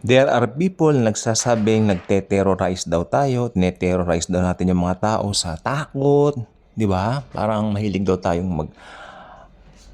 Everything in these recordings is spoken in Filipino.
There are people na nagsasabing nagte-terrorize daw tayo, tine-terrorize daw natin yung mga tao sa takot, di ba? Parang mahilig daw tayong mag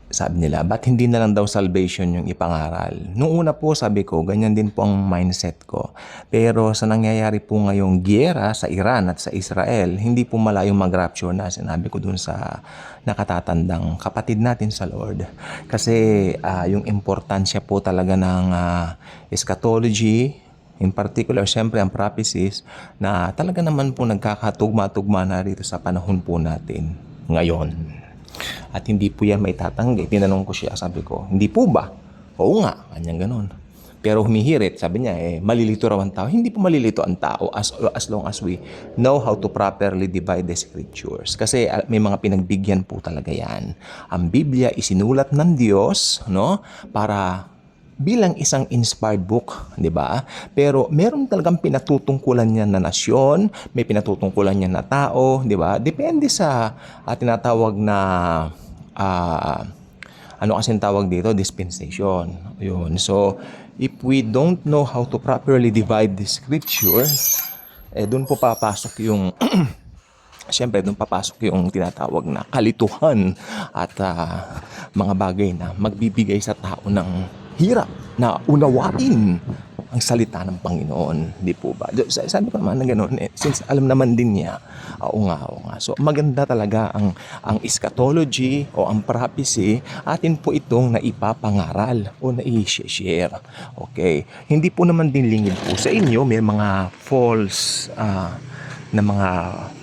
sabi nila, ba't hindi na lang daw salvation yung ipangaral? Nung una po, sabi ko, ganyan din po ang mindset ko. Pero sa nangyayari po ngayong giyera sa Iran at sa Israel, hindi po malayong mag-rapture na. Sinabi ko dun sa nakatatandang kapatid natin sa Lord. Kasi ah, yung importansya po talaga ng ah, eschatology, In particular, syempre ang prophecies na talaga naman po nagkakatugma-tugma na rito sa panahon po natin ngayon. At hindi po yan may tatanggi. Tinanong ko siya, sabi ko, hindi po ba? Oo nga, kanyang ganon. Pero humihirit, sabi niya, eh, malilito raw ang tao. Hindi po malilito ang tao as, as long as we know how to properly divide the scriptures. Kasi ah, may mga pinagbigyan po talaga yan. Ang Biblia isinulat ng Diyos, no? Para bilang isang inspired book, di ba? Pero meron talagang pinatutungkulan niya na nasyon, may pinatutungkulan niya na tao, di ba? Depende sa uh, tinatawag na ah, ano kasi tawag dito, dispensation. Yun. So, if we don't know how to properly divide the scripture, eh doon po papasok yung Siyempre, doon papasok yung tinatawag na kalituhan at ah, mga bagay na magbibigay sa tao ng hirap na unawain ang salita ng Panginoon. Di po ba? Sabi ko naman na gano'n, eh, since alam naman din niya, oo nga, oo nga. So, maganda talaga ang, ang eschatology o ang prophecy, atin po itong naipapangaral o nai-share. Okay. Hindi po naman din lingid po sa inyo, may mga false ah, na mga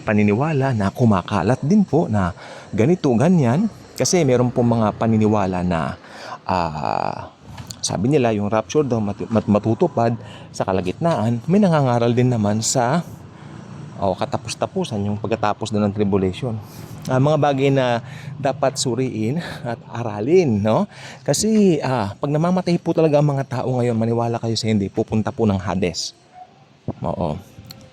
paniniwala na kumakalat din po na ganito, ganyan. Kasi meron po mga paniniwala na ah, sabi nila yung rapture daw mat- mat- matutupad sa kalagitnaan. May nangangaral din naman sa o katapos-tapusan yung pagkatapos na ng tribulation. Ah, mga bagay na dapat suriin at aralin, no? Kasi ah, pag namamatay po talaga ang mga tao ngayon, maniwala kayo sa hindi, pupunta po ng Hades. Oo.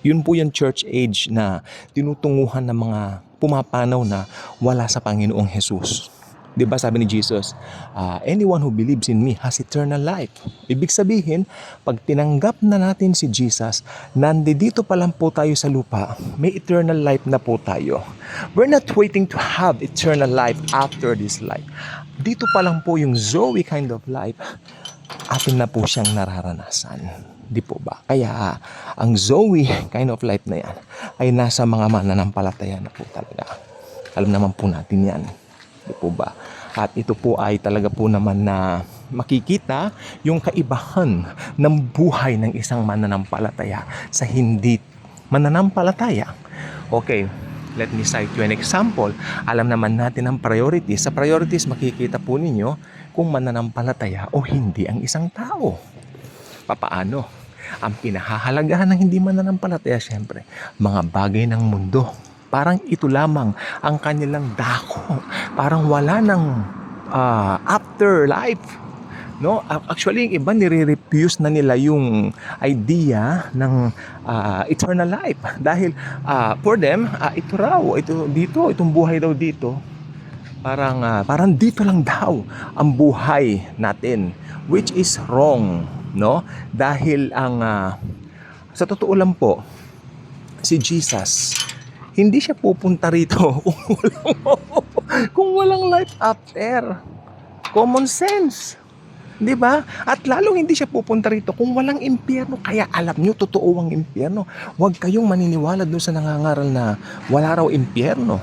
Yun po yung church age na tinutunguhan ng mga pumapanaw na wala sa Panginoong Jesus. 'Di ba sabi ni Jesus, ah, anyone who believes in me has eternal life. Ibig sabihin, pag tinanggap na natin si Jesus, nandito pa lang po tayo sa lupa, may eternal life na po tayo. We're not waiting to have eternal life after this life. Dito pa lang po yung Zoe kind of life, atin na po siyang nararanasan. Di po ba? Kaya ang Zoe kind of life na yan ay nasa mga mananampalataya na po talaga. Alam naman po natin yan. Di po ba? At ito po ay talaga po naman na makikita yung kaibahan ng buhay ng isang mananampalataya sa hindi mananampalataya. Okay, let me cite you an example. Alam naman natin ang priorities. Sa priorities, makikita po ninyo kung mananampalataya o hindi ang isang tao. Papaano? Ang pinahahalagahan ng hindi mananampalataya, syempre, mga bagay ng mundo. Parang ito lamang ang kanilang dako. Parang wala ng ah, afterlife. No, actually yung iba nire-refuse na nila yung idea ng ah, eternal life dahil ah, for them ah, ito raw, ito dito, itong buhay daw dito parang ah, parang dito lang daw ang buhay natin which is wrong no dahil ang ah, sa totoo lang po si Jesus hindi siya pupunta rito kung walang, kung walang life after common sense Di ba? At lalong hindi siya pupunta rito kung walang impyerno. Kaya alam nyo, totoo ang impyerno. Huwag kayong maniniwala doon sa nangangaral na wala raw impyerno.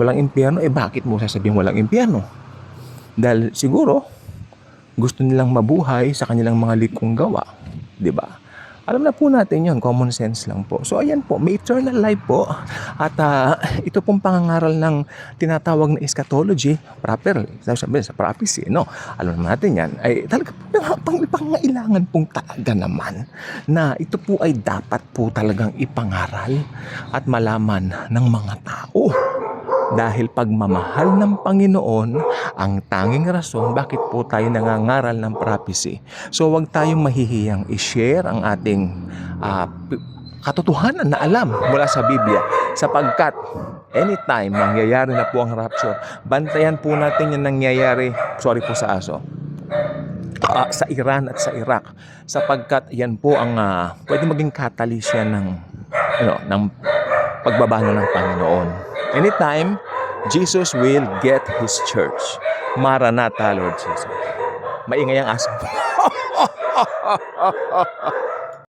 Walang impyerno, eh bakit mo sasabihin walang impyerno? Dahil siguro, gusto nilang mabuhay sa kanilang mga likong gawa. Di ba? Alam na po natin yon common sense lang po. So ayan po, may eternal life po. At ah, ito pong pangangaral ng tinatawag na eschatology, proper, sabi sa prophecy, no? Alam naman natin yan, ay talaga pang, pangailangan pong talaga naman na ito po ay dapat po talagang ipangaral at malaman ng mga tao. Dahil pagmamahal ng Panginoon ang tanging rason bakit po tayo nangangaral ng prophecy. So wag tayong mahihiyang i-share ang ating p- katotohanan na alam mula sa Biblia sapagkat anytime mangyayari na po ang rapture, bantayan po natin yung nangyayari, sorry po sa aso, ah, sa Iran at sa Iraq sapagkat yan po ang ah, pwede maging catalyst ng ano ng pagbaba na ng Panginoon. Anytime Jesus will get His church. Maranatha, Lord Jesus. Maingay ang aso.